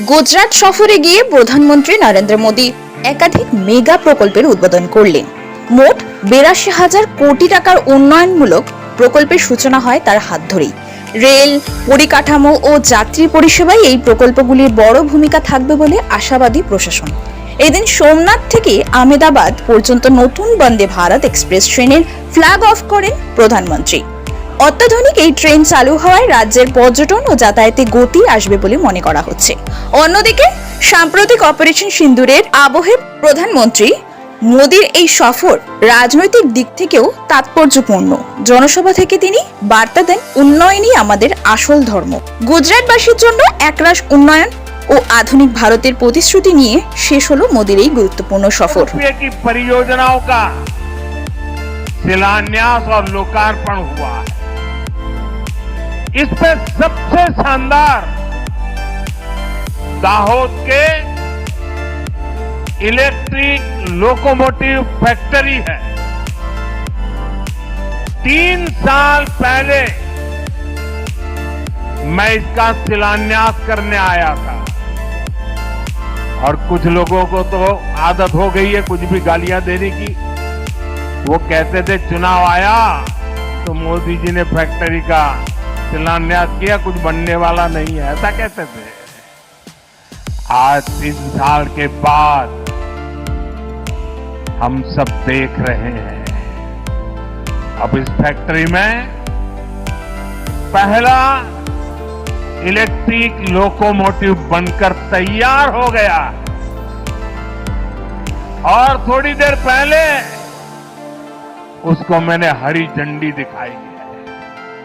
গুজরাট সফরে গিয়ে প্রধানমন্ত্রী নরেন্দ্র মোদী একাধিক মেগা প্রকল্পের উদ্বোধন করলেন। মোট বিরাশি হাজার কোটি টাকার উন্নয়নমূলক প্রকল্পের সূচনা হয় তার হাত ধরেই। রেল, পরিকাঠামো ও যাত্রী পরিষেবায় এই প্রকল্পগুলির বড় ভূমিকা থাকবে বলে আশাবাদী প্রশাসন। এদিন সোমনাথ থেকে আহমেদাবাদ পর্যন্ত নতুন বন্দে ভারত এক্সপ্রেস ট্রেনের ফ্ল্যাগ অফ করেন প্রধানমন্ত্রী। অত্যাধুনিক এই ট্রেন চালু হওয়ায় রাজ্যের পর্যটন ও যাতায়াতে গতি আসবে বলে মনে করা হচ্ছে অন্যদিকে সাম্প্রতিক অপারেশন সিন্দুরের আবহে প্রধানমন্ত্রী মোদীর এই সফর রাজনৈতিক দিক থেকেও তাৎপর্যপূর্ণ জনসভা থেকে তিনি বার্তা দেন উন্নয়নই আমাদের আসল ধর্ম গুজরাটবাসীর জন্য একরাশ উন্নয়ন ও আধুনিক ভারতের প্রতিশ্রুতি নিয়ে শেষ হলো মোদীর এই গুরুত্বপূর্ণ সফর रुपये की परियोजनाओं का शिलान्यास और लोकार्पण हुआ है इस पे सबसे शानदार दाहोद के इलेक्ट्रिक लोकोमोटिव फैक्ट्री है। तीन साल पहले मैं इसका शिलान्यास करने आया था। और कुछ लोगों को तो आदत हो गई है कुछ भी गालियाँ देने की। वो कहते थे, चुनाव आया तो मोदी जी ने फैक्ट्री का शिलान्यास किया, कुछ बनने वाला नहीं है। ऐसा कहते थे? आज तीन साल के बाद हम सब देख रहे हैं। अब इस फैक्ट्री में पहला इलेक्ट्रिक लोकोमोटिव बनकर तैयार हो गया। और थोड़ी देर पहले उसको मैंने हरी झंडी दिखाई